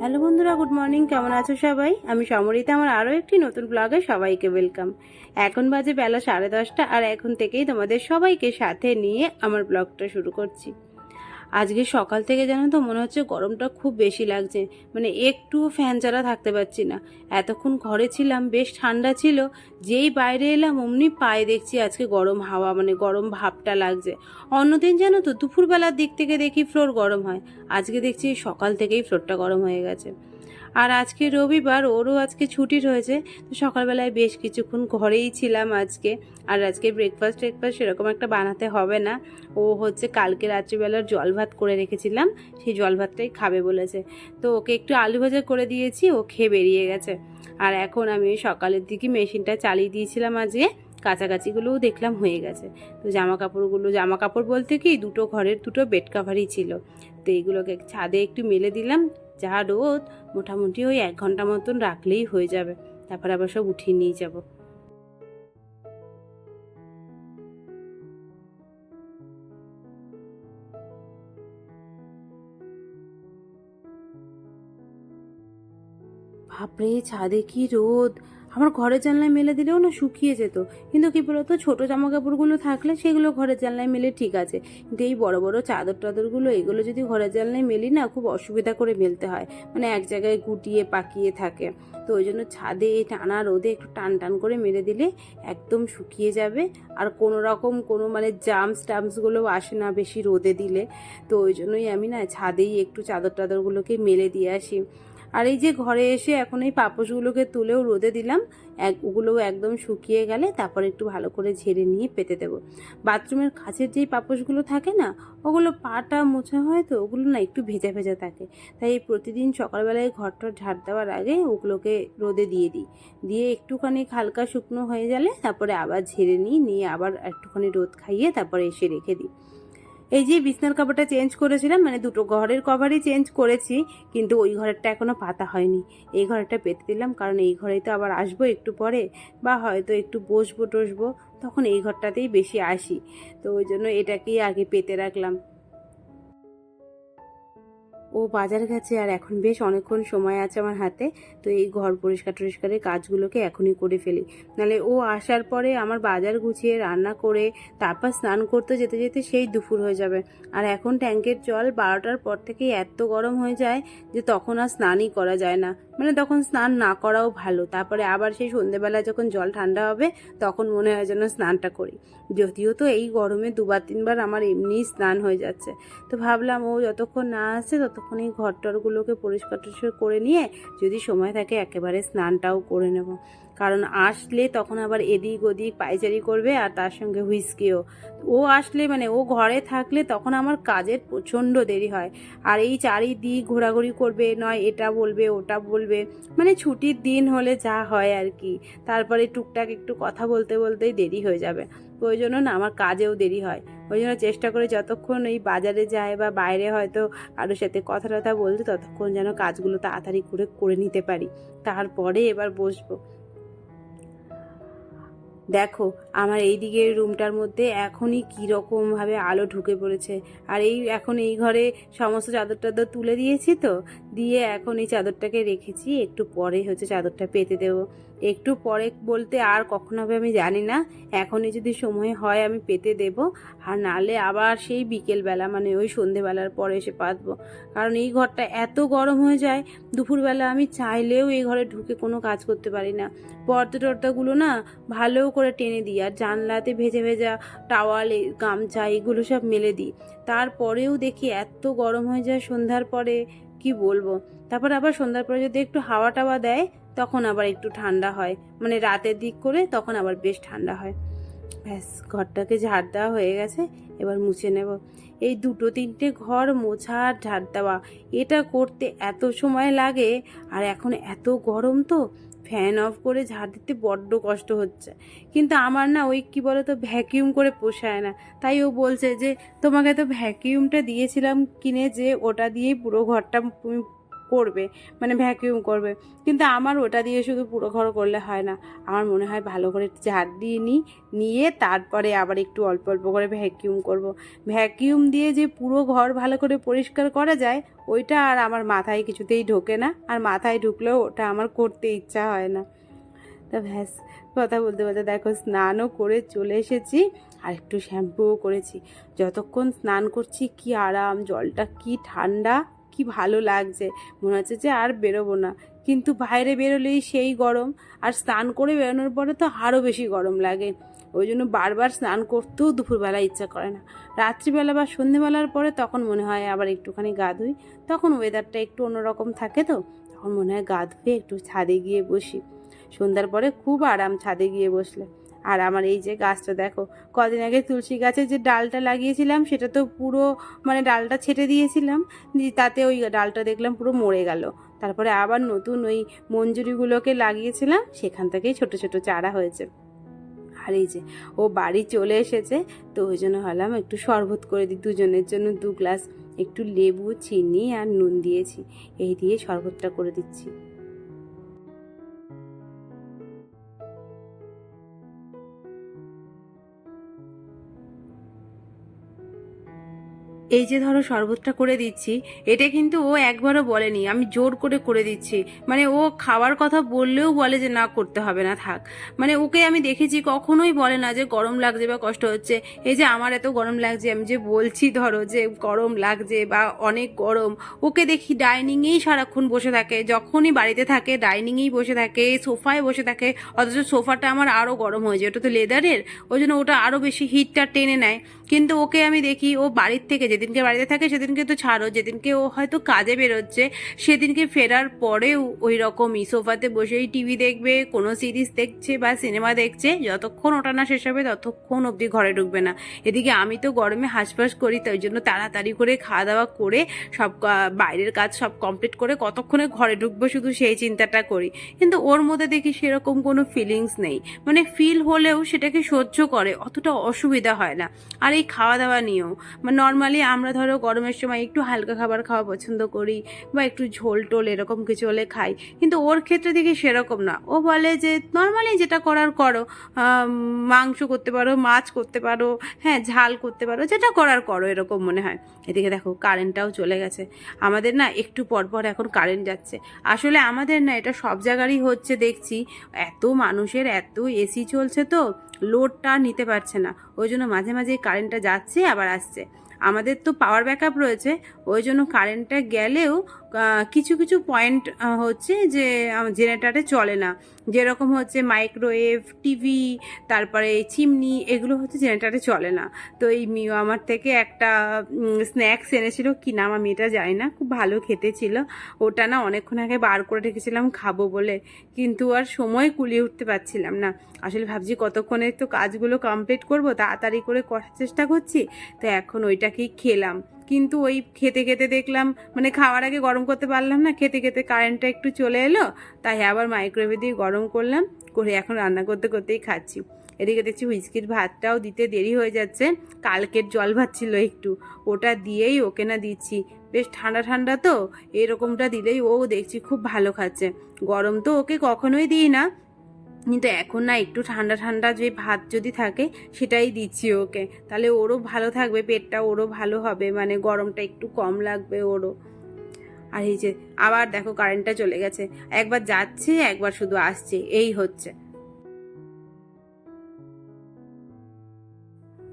Hello বন্ধুরা good morning কেমন আছো সবাই? আমি সমরিতা, আমার আরও একটি নতুন ব্লগে সবাইকে ওয়েলকাম এখন বাজে বেলা সাড়ে দশটা, আর এখন থেকেই তোমাদের সবাইকে সাথে নিয়ে আমার ব্লগটা শুরু করছি। আজকে সকাল থেকে জানো তো মনে হচ্ছে গরমটা খুব বেশি লাগছে। মানে একটুও ফ্যান ছাড়া থাকতে পারছি না। এতক্ষণ ঘরে ছিলাম, বেশ ঠান্ডা ছিল। যেই বাইরে এলাম, অমনি পায়ে দেখছি আজকে গরম হাওয়া মানে গরম ভাবটা লাগছে। অন্যদিন জানো তো, দুপুরবেলার দিক থেকে দেখি ফ্লোর গরম হয়। আজকে দেখছি সকাল থেকেই ফ্লোরটা গরম হয়ে গেছে। আর আজকে রবিবার, ওরও আজকে ছুটি রয়েছে, তো সকালবেলায় বেশ কিছুক্ষণ ঘরেই ছিলাম আজকে। আর আজকে ব্রেকফাস্ট ট্রেকফাস্ট সেরকম একটা বানাতে হবে না। ও হচ্ছে কালকে রাত্রিবেলার জল ভাত করে রেখেছিলাম, সেই জল ভাতটাই খাবে বলেছে। তো ওকে একটু আলু ভাজা করে দিয়েছি, ও খেয়ে বেরিয়ে গেছে। আর এখন আমি সকালের দিকে মেশিনটা চালিয়ে দিয়েছিলাম আজকে, কাছাকাছিগুলোও দেখলাম হয়ে গেছে। তো জামা কাপড়গুলো জামা কাপড় বলতে কি, দুটো ঘরের দুটো বেড কাভারই ছিল। তো এইগুলোকে ছাদে একটু মেলে দিলাম, যা রোদ মোটামুটি ওই এক ঘণ্টা মতন রাখলেই হয়ে যাবে। তারপর আবার সব উঠিয়ে নিয়ে যাব। বাপরে, ছাদে কি রোদ? আমার ঘরের জানলায় মেলে দিলেও না শুকিয়ে যেত। কিন্তু কি বলতো, ছোটো জামা কাপড়গুলো থাকলে সেগুলো ঘরের জানলায় মেলে ঠিক আছে। কিন্তু এই বড় বড় চাদর টাদরগুলো এগুলো যদি ঘরের জানলায় মেলি না খুব অসুবিধা করে মেলতে হয়। মানে এক জায়গায় গুটিয়ে পাকিয়ে থাকে। তো ওই জন্য ছাদে এই টানা রোদে একটু টান টান করে মেরে দিলে একদম শুকিয়ে যাবে। আর কোনো রকম কোনো মানে জামস টামসগুলো আসে না বেশি রোদে দিলে। তো ওই জন্যই আমি না ছাদেই একটু চাদর টাদরগুলোকে মেলে দিয়ে আসি। আর এই যে ঘরে এসে এখন এই পাপোশগুলোকে তুলেও রোদে দিলাম, এক ওগুলো একদম শুকিয়ে গেলে তারপর একটু ভালো করে ঝেড়ে নিয়ে পেতে দেবো। বাথরুমের কাছের যেই পাপোশগুলো থাকে না, ওগুলো পাটা মোছা হয় তো, ওগুলো না একটু ভেজা ভেজা থাকে। তাই প্রতিদিন সকালবেলায় ঘরটা ঝাড় দেওয়ার আগে ওগুলোকে রোদে দিয়ে দিই। দিয়ে একটুখানি হালকা শুকনো হয়ে গেলে তারপরে আবার ঝেড়ে নিই, নিয়ে আবার একটুখানি রোদ খাইয়ে তারপরে এসে রেখে দিই। এই যে বিছনার কাপড়টা চেঞ্জ করেছিলাম মানে দুটো ঘরের কভারই চেঞ্জ করেছি, কিন্তু ওই ঘরেরটা এখনও পাতা হয়নি। এই ঘরেরটা পেতে দিলাম, কারণ এই ঘরেই তো আবার আসব একটু পরে, বা হয়তো একটু বসবো টসবো তখন এই ঘরটাতেই বেশি আসি। তো ওই জন্য এটাকেই আগে পেতে রাখলাম। ও বাজার গেছে আর এখন বেশ অনেকক্ষণ সময় আছে আমার হাতে, তো এই ঘর পরিষ্কার টরিষ্কারের কাজগুলোকে এখনই করে ফেলি। নাহলে ও আসার পরে আমার বাজার গুছিয়ে, রান্না করে, তারপর স্নান করতে যেতে যেতে সেই দুপুর হয়ে যাবে। আর এখন ট্যাঙ্কের জল বারোটার পর থেকে এত গরম হয়ে যায় যে তখন আর স্নানই করা যায় না। মানে তখন স্নান না করাও ভালো, তারপরে আবার সেই সন্ধেবেলা যখন জল ঠান্ডা হবে, তখন মনে হয় যেন স্নানটা করি। যদিও তো এই গরমে দুবার, তিনবার আমার এমনিই স্নান হয়ে যাচ্ছে। তো ভাবলাম ও যতক্ষণ না আসে, ততক্ষণ এই ঘর টরগুলোকে পরিষ্কার টরিষ্কার করে নিয়ে যদি সময় থাকে একেবারে স্নানটাও করে নেব। কারণ আসলে তখন আবার এদিক ওদিক পাইচারি করবে আর তার সঙ্গে হুইস্কিও। ও আসলে মানে ও ঘরে থাকলে তখন আমার কাজের প্রচণ্ড দেরি হয়। আর এই চারিদিক ঘোরাঘুরি করবে, নয় এটা বলবে, ওটা বলবে মানে ছুটির দিন হলে যা হয় আর কি। তারপরে টুকটাক একটু কথা বলতে বলতেই দেরি হয়ে যাবে। জন্য না, আমার কাজেও দেরি হয়। ওই জন্য চেষ্টা করে যতক্ষণ এই বাজারে যায় বা বাইরে হয়তো কারোর সাথে কথা টথা বলতে ততক্ষণ যেন কাজগুলো তাড়াতাড়ি করে করে নিতে পারি। তারপরে এবার বসবো। দেখো, আমার এই দিকের রুমটার মধ্যে এখনই কীরকমভাবে আলো ঢুকে পড়েছে। আর এই, এখন এই ঘরে সমস্ত চাদর টাদর তুলে দিয়েছি তো দিয়ে এখন এই চাদরটাকে রেখেছি। একটু পরে হচ্ছে চাদরটা পেতে দেবো। একটু পরে বলতে আর কখন হবে আমি জানি না। এখনই যদি সময় হয় আমি পেতে দেব। আর নালে আবার সেই বিকেলবেলা মানে ওই সন্ধেবেলার পরে এসে পাতবো। কারণ এই ঘরটা এত গরম হয়ে যায়, দুপুরবেলা আমি চাইলেও এই ঘরে ঢুকে কোনো কাজ করতে পারি না। পর্দা টর্দাগুলো না ভালো করে টেনে দিই আর জানলাতে ভেজে ভেজা টাওয়াল গামছা, এগুলো সব মেলে দিই। তারপরেও দেখি এত গরম হয়ে যায় সন্ধ্যার পরে। কি বলব? তারপর আবার সন্ধ্যার পরে যদি একটু হাওয়া টাওয়া দেয়, তখন আবার একটু ঠান্ডা হয়। মানে রাতের দিক করে তখন আবার বেশ ঠান্ডা হয়। ব্যাস, ঘরটাকে ঝাড় দেওয়া হয়ে গেছে, এবার মুছে নেব। এই দুটো তিনটে ঘর মোছা আর ঝাড় দেওয়া, এটা করতে এত সময় লাগে, আর এখন এত গরম তো ফ্যান অফ করে ঝাড় দিতে বড্ড কষ্ট হচ্ছে। কিন্তু আমার না ওই কী বলো তো ভ্যাকিউম করে পোষায় না। তাই ও বলছে যে, তোমাকে তো ভ্যাকিউমটা দিয়েছিলাম কিনে যে ওটা দিয়েই পুরো ঘরটা করবে মানে ভ্যাকিউম করবে। কিন্তু আমার ওটা দিয়ে শুধু পুরো ঘর করলে হয় না। আমার মনে হয় ভালো করে ঝাড় দিয়ে নিই নিয়ে তারপরে আবার একটু অল্প অল্প করে ভ্যাকিউম করব। ভ্যাকিউম দিয়ে যে পুরো ঘর ভালো করে পরিষ্কার করা যায়, ওইটা আর আমার মাথায় কিছুতেই ঢোকে না। আর মাথায় ঢুকলেও ওটা আমার করতে ইচ্ছা হয় না। তা ভ্যাস কথা বলতে বলতে দেখো স্নানও করে চলে এসেছি। আর একটু শ্যাম্পুও করেছি। যতক্ষণ স্নান করছি কি আরাম, জলটা কি ঠান্ডা। কি ভালো লাগছে। মনে হচ্ছে যে আর বেরোবো না। কিন্তু বাইরে বেরোলেই সেই গরম, আর স্নান করে বেরোনোর পরে তো আরও বেশি গরম লাগে। ওই জন্য বারবার স্নান করতেও দুপুরবেলা ইচ্ছা করে না। রাত্রিবেলা বা সন্ধেবেলার পরে তখন মনে হয় আবার একটুখানি গা ধুই। তখন ওয়েদারটা একটু অন্যরকম থাকে তো। তখন মনে হয় গা ধুয়ে একটু ছাদে গিয়ে বসি। সন্ধ্যার পরে খুব আরাম ছাদে গিয়ে বসলে। আর আমার এই যে গাছটা দেখো, কদিন আগে তুলসী গাছে যে ডালটা লাগিয়েছিলাম, সেটা তো পুরো মানে ডালটা ছেটে দিয়েছিলাম তাতে ওই ডালটা দেখলাম পুরো মরে গেল। তারপরে আবার নতুন ওই মঞ্জুরিগুলোকে লাগিয়েছিলাম, সেখান থেকেই ছোট ছোট চারা হয়েছে। আর এই যে, ও বাড়ি চলে এসেছে, তো ওই জন্য হলাম একটু শরবত করে দিই, দুজনের জন্য দু গ্লাস একটু লেবু, চিনি আর নুন দিয়েছি। এই দিয়ে শরবতটা করে দিচ্ছি। এই যে ধরো শরবতটা করে দিচ্ছি, এটা কিন্তু ও একবারও বলেনি। আমি জোর করে করে দিচ্ছি। মানে ও খাওয়ার কথা বললেও বলে যে, না, করতে হবে না, থাক। মানে ওকে আমি দেখেছি, কখনোই বলে না যে, গরম লাগছে বা কষ্ট হচ্ছে। এই যে আমার এত গরম লাগছে, আমি যে বলছি ধরো যে, গরম লাগছে বা অনেক গরম। ওকে দেখি ডাইনিংয়েই সারাক্ষণ বসে থাকে। যখনই বাড়িতে থাকে, ডাইনিংয়েই বসে থাকে, সোফায় বসে থাকে। অথচ সোফাটা আমার আরও গরম হয়ে যায়। ওটা তো লেদারের, ওই জন্য ওটা আরও বেশি হিটটা টেনে নেয়। কিন্তু ওকে আমি দেখি, ও বাড়ির থেকে যেদিনকে বাড়িতে থাকে সেদিনকে তো ছাড়ো, যেদিনকে ও হয়তো কাজে বেরোচ্ছে সেদিনকে ফেরার পরেও ওই রকমই সোফাতে বসেই টিভি দেখবে, কোনো সিরিজ দেখছে বা সিনেমা দেখছে, যতক্ষণ ওটা না শেষ হবে ততক্ষণ অবধি ঘরে ঢুকবে না। এদিকে আমি তো গরমে হাঁসফাঁস করি, তাই জন্য তাড়াতাড়ি করে খাওয়া দাওয়া করে সব বাইরের কাজ সব কমপ্লিট করে কতক্ষণে ঘরে ঢুকবো শুধু সেই চিন্তাটা করি। কিন্তু ওর মধ্যে দেখি সেরকম কোনো ফিলিংস নেই। মানে ফিল হলেও সেটাকে সহ্য করে, অতটা অসুবিধা হয় না। আর এই খাওয়া দাওয়া নিয়েও। মানে নর্মালি আমরা ধরো গরমের সময় একটু হালকা খাবার খাওয়া পছন্দ করি বা একটু ঝোল টোল এরকম কিছু হলে খাই। কিন্তু ওর ক্ষেত্রে দেখি সেরকম না। ও বলে যে নর্মালি যেটা করার করো। মাংস করতে পারো, মাছ করতে পারো হ্যাঁ ঝাল করতে পারো, যেটা করার করো, এরকম মনে হয়। এদিকে দেখো কারেন্টটাও চলে গেছে। আমাদের না একটু পর পর এখন কারেন্ট যাচ্ছে। আসলে আমাদের না এটা সব জায়গারই হচ্ছে, দেখছি। এত মানুষের এত এসি চলছে তো লোডটা নিতে পারছে না। ওই জন্য মাঝে মাঝে কারেন্টটা যাচ্ছে, আবার আসছে। আমাদের তো পাওয়ার ব্যাকআপ রয়েছে ওই জন্য কারেন্টটা গেলেও কিছু কিছু পয়েন্ট হচ্ছে যে জেনারেটারে চলে না। যেরকম হচ্ছে মাইক্রোওয়েভ টিভি তারপরে চিমনি এগুলো হচ্ছে জেনারেটারে চলে না। তো এই মিও আমার থেকে একটা স্ন্যাক্স এনেছিল কি নাম, আমি এটা জানি না, খুব ভালো খেতে ছিল। ওটা না অনেকক্ষণ আগে বার করে রেখেছিলাম, খাব বলে। কিন্তু আর সময় কুলিয়ে উঠতে পারছিলাম না। আসলে ভাবছি কতক্ষণে তো কাজগুলো কমপ্লিট করব, তাড়াতাড়ি করে করার চেষ্টা করছি। তো এখন ওইটাকেই খেলাম। কিন্তু ওই খেতে খেতে দেখলাম মানে খাওয়ার আগে গরম করতে পারলাম না, খেতে খেতে কারেন্টটা একটু চলে এলো, তাই আবার মাইক্রোওয়েভে দিয়ে গরম করলাম, করে এখন রান্না করতে করতেই খাচ্ছি। এদিকে দেখছি হুইস্কির ভাতটাও দিতে দেরি হয়ে যাচ্ছে, কালকের জল ভাত ছিল একটু, ওটা দিয়েই ওকে না দিচ্ছি। বেশ ঠান্ডা ঠান্ডা তো, এরকমটা দিলেই ও দেখছি খুব ভালো খাচ্ছে। গরম তো ওকে কখনোই দিই না কিন্তু এখন না একটু ঠান্ডা ঠান্ডা যে ভাত যদি থাকে সেটাই দিচ্ছি ওকে। তাহলে ওরও ভালো থাকবে, পেটটা ওরও ভালো হবে মানে গরমটা একটু কম লাগবে ওরও। আর এই যে আবার দেখো কারেন্টটা চলে গেছে। একবার যাচ্ছে, একবার শুধু আসছে, এই হচ্ছে।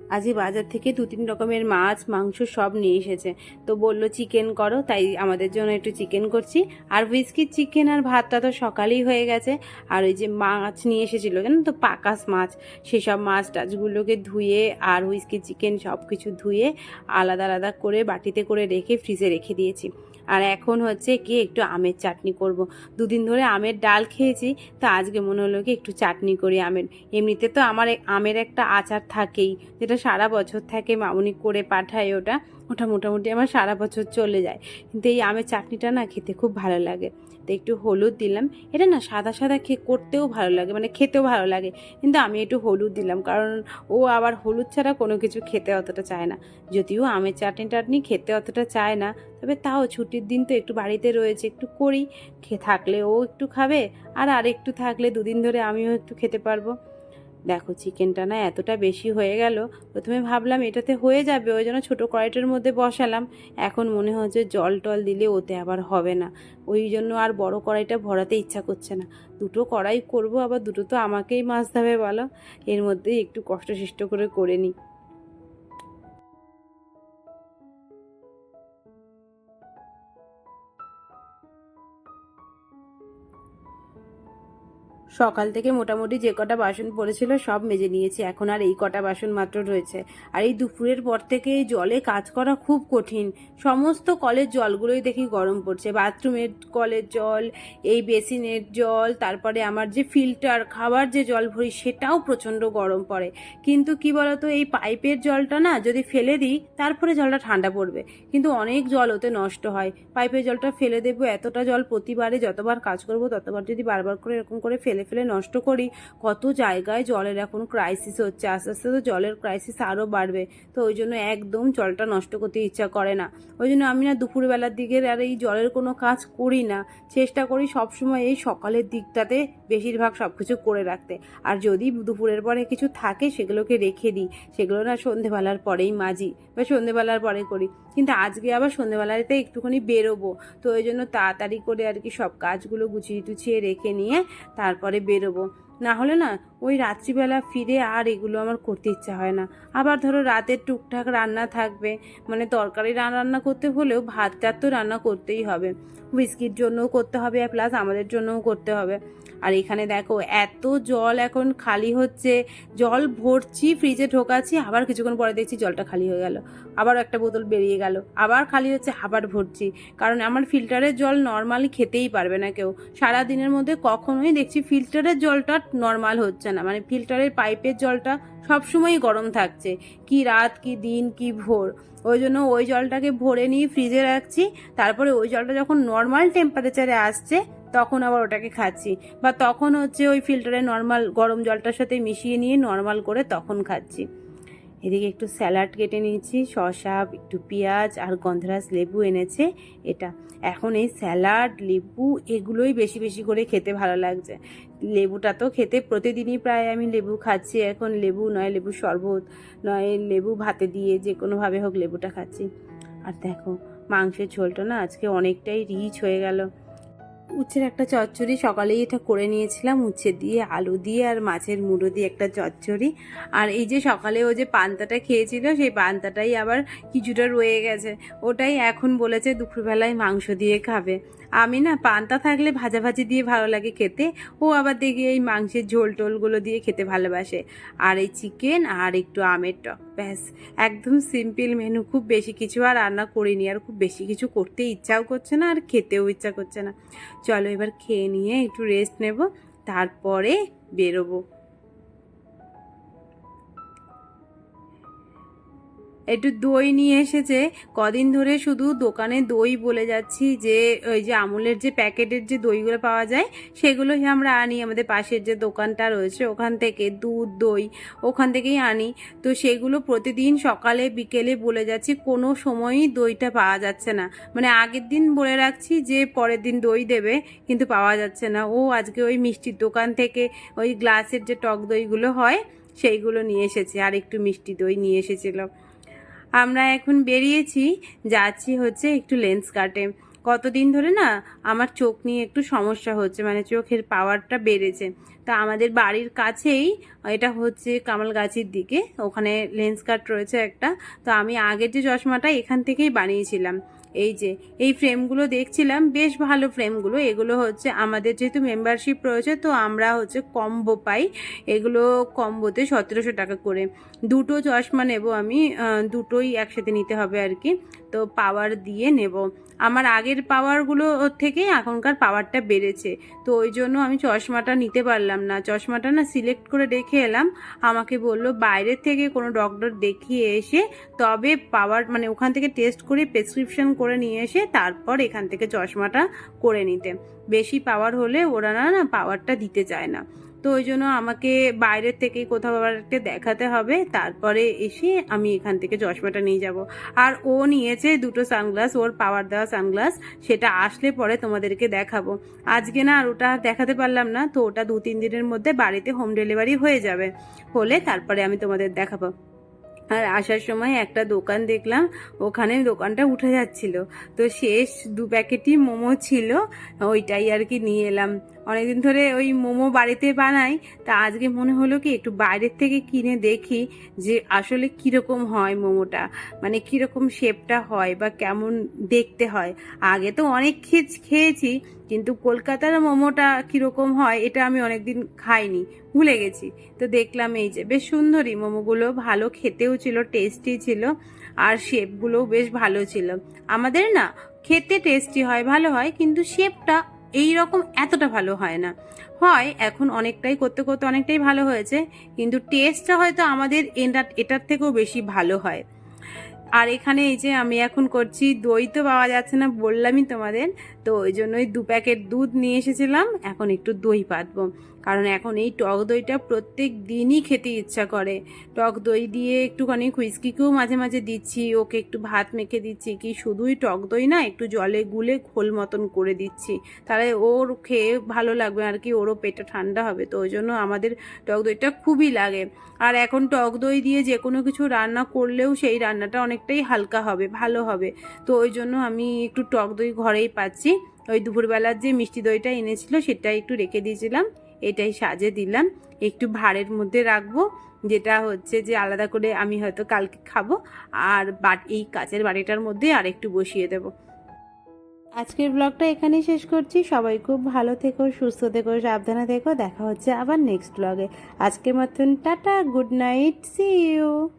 আজকে বাজার থেকে দু তিন রকমের মাছ, মাংস সব নিয়ে এসেছে। তো বলল, চিকেন করো। তাই আমাদের জন্য একটু চিকেন করছি। আর হুইস্কির চিকেন আর ভাতটা তো সকালেই হয়ে গেছে। আর ওই যে মাছ নিয়ে এসেছিল, জানো তো পাকাস মাছ। সেসব মাছ টাছগুলোকে ধুয়ে আর হুইস্কির চিকেন সব কিছু ধুয়ে আলাদা আলাদা করে বাটিতে করে রেখে ফ্রিজে রেখে দিয়েছি। আর এখন হচ্ছে কি একটু আমের চাটনি করব। দুদিন ধরে আমের ডাল খেয়েছি, তো আজকে মনে হলো কি একটু চাটনি করি আমের। এমনিতে তো আমার আমের একটা আচার থাকেই, যেটা সারা বছর থাকে, মামুনি করে পাঠায় ওটা। ওটা মোটামুটি আমার সারা বছর চলে যায়। কিন্তু এই আমের চাটনিটা না খেতে খুব ভালো লাগে। তো একটু হলুদ দিলাম। এটা না সাদা সাদা খেয়ে করতেও ভালো লাগে মানে খেতেও ভালো লাগে। কিন্তু আমি একটু হলুদ দিলাম, কারণ ও আবার হলুদ ছাড়া কোনো কিছু খেতে অতটা চায় না। যদিও আমের চাটনি টাটনি খেতে অতটা চায় না, তবে তাও ছুটির দিন তো একটু বাড়িতে রয়েছে, একটু করি। খেয়ে থাকলে ও একটু খাবে, আর আর একটু থাকলে দুদিন ধরে আমিও একটু খেতে পারব। দেখো চিকেনটা না এতটা বেশি হয়ে গেল, প্রথমে ভাবলাম এটাতে হয়ে যাবে, ওই জন্য ছোটো কড়াইটার মধ্যে বসালাম। এখন মনে হচ্ছে জল টল দিলে ওতে আবার হবে না। ওই জন্য আর বড় কড়াইটা ভরাতে ইচ্ছা করছে না। দুটো কড়াই করব, আবার দুটো তো আমাকেই মাছ ধাবে বলো। এর মধ্যেই একটু কষ্টসিষ্ট করে করে নিই। সকাল থেকে মোটামুটি যে কটা বাসন পড়েছিল সব মেজে নিয়েছি। এখন আর এই কটা বাসন মাত্র রয়েছে। আর এই দুপুরের পর থেকে এই জলে কাজ করা খুব কঠিন। সমস্ত কলের জলগুলোই দেখি গরম পড়ছে। বাথরুমের কলের জল, এই বেসিনের জল, তারপরে আমার যে ফিল্টার, খাবার যে জল ভরি, সেটাও প্রচণ্ড গরম পড়ে। কিন্তু কি বলতো, এই পাইপের জলটা না যদি ফেলে দিই, তারপরে জলটা ঠান্ডা পড়বে। কিন্তু অনেক জল ওতে নষ্ট হয়। পাইপের জলটা ফেলে দেবো এতটা জল প্রতিবারে যতবার কাজ করব, ততবার যদি বারবার করে এরকম করে ফেলে ফেলে নষ্ট করি। কত জায়গায় জলের এখন ক্রাইসিস হচ্ছে। আস্তে আস্তে তো জলের ক্রাইসিস আরও বাড়বে। তো ওই জন্য একদম জলটা নষ্ট করতে ইচ্ছা করে না। ওই জন্য আমি না দুপুরবেলার দিকের আর এই জলের কোনো কাজ করি না। চেষ্টা করি সবসময় এই সকালের দিকটাতে বেশিরভাগ সব কিছু করে রাখতে। আর যদি দুপুরের পরে কিছু থাকে সেগুলোকে রেখে দিই। সেগুলো না সন্ধেবেলার পরেই মাজি বা সন্ধেবেলার পরে করি। কিন্তু আজকে আবার সন্ধেবেলাতে একটুখানি বেরোবো। তো ওই জন্য তাড়াতাড়ি করে আর কি সব কাজগুলো গুছিয়ে টুছিয়ে রেখে নিয়ে তারপরে বেরোবো। না হলে না ওই রাত্রিবেলা ফিরে আর এগুলো আমার করতে ইচ্ছা হয় না। আবার ধরো রাতের টুকটাক রান্না থাকবে মানে তরকারি রান্না করতে হলেও ভাত টাত তো রান্না করতেই হবে। হুইস্কির জন্যও করতে হবে আর প্লাস আমাদের জন্যও করতে হবে। আর এখানে দেখো, এত জল এখন খালি হচ্ছে, জল ভরছি ফ্রিজে ঢোকাচ্ছি, আবার কিছুক্ষণ পরে দেখছি জলটা খালি হয়ে গেল। আবার একটা বোতল বেরিয়ে গেল, আবার খালি হচ্ছে, আবার ভরছি। কারণ আমার ফিল্টারের জল নর্মালি খেতেই পারবে না কেউ। সারা দিনের মধ্যে কখনোই দেখছি ফিল্টারের জলটা নর্মাল হচ্ছে না। মানে ফিল্টারের পাইপের জলটা সবসময়ই গরম থাকছে। কি রাত, কি দিন, কি ভোর। ওই জন্য ওই জলটাকে ভরে নিয়ে ফ্রিজে রাখছি। তারপরে ওই জলটা যখন নর্মাল টেম্পারেচারে আসছে, তখন আবার ওটাকে খাচ্ছি। বা তখন হচ্ছে ওই ফিল্টারে নর্মাল গরম জলটার সাথে মিশিয়ে নিয়ে নর্মাল করে তখন খাচ্ছি। এদিকে একটু স্যালাড কেটে নিয়েছি, শসা, একটু পেঁয়াজ আর গন্ধরাজ লেবু এনেছে এটা। এখন এই স্যালাড, লেবু এগুলোই বেশি বেশি করে খেতে ভালো লাগছে। লেবুটা তো খেতে প্রতিদিনই প্রায় আমি লেবু খাচ্ছি, এখন লেবু নয়, লেবু শরবত নয়, লেবু ভাতে দিয়ে যে কোনোভাবে হোক লেবুটা খাচ্ছি। আর দেখো, মাংসের ঝোলটা না আজকে অনেকটাই রিচ হয়ে গেল। উচ্ছের একটা চচ্চড়ি সকালেই এটা করে নিয়েছিলাম, উচ্ছে দিয়ে, আলু দিয়ে আর মাছের মুড়ো দিয়ে একটা চচ্চড়ি। আর এই যে সকালে ও যে পান্তাটা খেয়েছিল, সেই পান্তাটাই আবার কিছুটা রয়ে গেছে। ওটাই এখন বলেছে দুপুরবেলায় মাংস দিয়ে খাবে। আমি না পান্তা থাকলে ভাজাভাজি দিয়ে ভালো লাগে খেতে। ও আবার দেখি এই মাংসের ঝোল টোলগুলো দিয়ে খেতে ভালোবাসে। আর এই চিকেন আর একটু আমের টক, ব্যাস। একদম সিম্পল মেনু, খুব বেশি কিছু আর রান্না করিনি, আর খুব বেশি কিছু করতে ইচ্ছাও করছে না, আর খেতেও ইচ্ছা করছে না। চলো এবার খেয়ে নিয়ে একটু রেস্ট নেব, তারপরে বেরোবো। একটু দই নিয়ে এসেছে। কদিন ধরে শুধু দোকানে দই বলে যাচ্ছি যে, ওই যে আমুলের যে প্যাকেটের যে দইগুলো পাওয়া যায় সেগুলোই আমরা আনি। আমাদের পাশের যে দোকানটা রয়েছে, ওখান থেকে দুধ, দই ওখান থেকেই আনি। তো সেগুলো প্রতিদিন সকালে, বিকেলে বলে যাচ্ছি, কোনো সময়ই দইটা পাওয়া যাচ্ছে না। মানে আগের দিন বলে রাখছি যে, পরের দিন দই দেবে, কিন্তু পাওয়া যাচ্ছে না। ও আজকে ওই মিষ্টির দোকান থেকে ওই গ্লাসের যে টক দইগুলো হয়, সেইগুলো নিয়ে এসেছে। আর একটু মিষ্টি দই নিয়ে এসেছিল। আমরা এখন বেরিয়েছি, যাচ্ছি হচ্ছে একটু লেন্স কাটে কতদিন ধরে না আমার চোখ নিয়ে একটু সমস্যা হচ্ছে মানে চোখের পাওয়ারটা বেড়েছে। তা আমাদের বাড়ির কাছেই এটা হচ্ছে কামালগাছির দিকে, ওখানে লেন্স কাট রয়েছে একটা। তো আমি আগের যে চশমাটা এখান থেকেই বানিয়েছিলাম। এই যে, এই ফ্রেমগুলো দেখছিলাম, বেশ ভালো ফ্রেমগুলো এগুলো হচ্ছে আমাদের যেহেতু মেম্বারশিপ রয়েছে, তো আমরা হচ্ছে কম্বো পাই। এগুলো কম্বোতে সতেরোশো টাকা করে। দুটো চশমা নেব আমি দুটোই একসাথে নিতে হবে আর কি। তো পাওয়ার দিয়ে নেব। আমার আগের পাওয়ারগুলো থেকে এখনকার পাওয়ারটা বেড়েছে। তো ওই জন্য আমি চশমাটা নিতে পারলাম না। চশমাটা না সিলেক্ট করে রেখে এলাম। আমাকে বলল, বাইরের থেকে কোনো ডক্টর দেখিয়ে এসে তবে পাওয়ার মানে ওখান থেকে টেস্ট করে প্রেসক্রিপশন করে নিয়ে এসে তারপর এখান থেকে চশমাটা করে নিতে। বেশি পাওয়ার হলে ওরা না না পাওয়ারটা দিতে চায় না। তো ওই জন্য আমাকে বাইরের থেকে কোথাও আবার একটা দেখাতে হবে। তারপরে এসে আমি এখান থেকে চশমাটা নিয়ে যাব। আর ও নিয়েছে দুটো সানগ্লাস, ওর পাওয়ার দেওয়া সানগ্লাস, সেটা আসলে পরে তোমাদেরকে দেখাবো। আজকে না আর ওটা দেখাতে পারলাম না, তো ওটা দু তিন দিনের মধ্যে বাড়িতে হোম ডেলিভারি হয়ে যাবে হলে তারপরে আমি তোমাদের দেখাবো। আর আসার সময় একটা দোকান দেখলাম, ওখানে দোকানটা উঠে যাচ্ছিল। তো শেষ দু প্যাকেটই মোমো ছিল, ওইটাই আর কি নিয়ে এলাম। অনেকদিন ধরে ওই মোমো বাড়িতে বানাই, তা আজকে মনে হলো কি একটু বাইরের থেকে কিনে দেখি যে আসলে কীরকম হয় মোমোটা মানে কীরকম শেপটা হয় বা কেমন দেখতে হয়। আগে তো অনেক খেয়ে খেয়েছি, কিন্তু কলকাতার মোমোটা কীরকম হয় এটা আমি অনেকদিন খাইনি, ভুলে গেছি। তো দেখলাম এই যে বেশ সুন্দরই মোমোগুলো ভালো খেতেও ছিল টেস্টি ছিল, আর শেপগুলোও বেশ ভালো ছিল। আমাদের না খেতে টেস্টি হয়, ভালো হয়, কিন্তু শেপটা এই রকম এতটা ভালো হয় না। হয় এখন অনেকটাই করতে করতে অনেকটাই ভালো হয়েছে, কিন্তু টেস্টটা হয়তো আমাদের এটা এটার থেকেও বেশি ভালো হয়। আর এখানে এই যে আমি এখন করছি, দই তো পাওয়া যাচ্ছে না বললামই তোমাদের, তো ওই জন্যই দু প্যাকেট দুধ নিয়ে এসেছিলাম, এখন একটু দই পাতবো। কারণ এখন এই টক দইটা প্রত্যেক দিনই খেতে ইচ্ছা করে। টক দই দিয়ে একটুখানি খুইস্কিকেও মাঝে মাঝে দিচ্ছি, ওকে একটু ভাত মেখে দিচ্ছি কি শুধুই টক দই না, একটু জলে গুলে খোল মতন করে দিচ্ছি। তাহলে ওর খেয়ে ভালো লাগবে আর কি, ওরও পেটটা ঠান্ডা হবে, তো ওই জন্য আমাদের টক দইটা খুবই লাগে। আর এখন টক দই দিয়ে যে কোনো কিছু রান্না করলেও সেই রান্নাটা অনেকটাই হালকা হবে, ভালো হবে। তো ওই জন্য আমি একটু টক দই ঘরেই পাচ্ছি। ওই দুপুরবেলার যে মিষ্টি দইটা এনেছিল সেটাই একটু রেখে দিয়েছিলাম। এটাই সাজে দিলাম। একটু ভাড়ের মধ্যে রাখব, যেটা হচ্ছে যে আলাদা করে আমি হয়তো কালকে খাব, আর এই কাচের বাড়িটার মধ্যে আর একটু বসিয়ে দেবো। আজকের ব্লগটা এখানেই শেষ করছি। সবাই খুব ভালো থেকো, সুস্থ থেকো, সাবধানে থেকো। দেখা হচ্ছে আবার নেক্সট ব্লগে আজকের মতন tata good night see you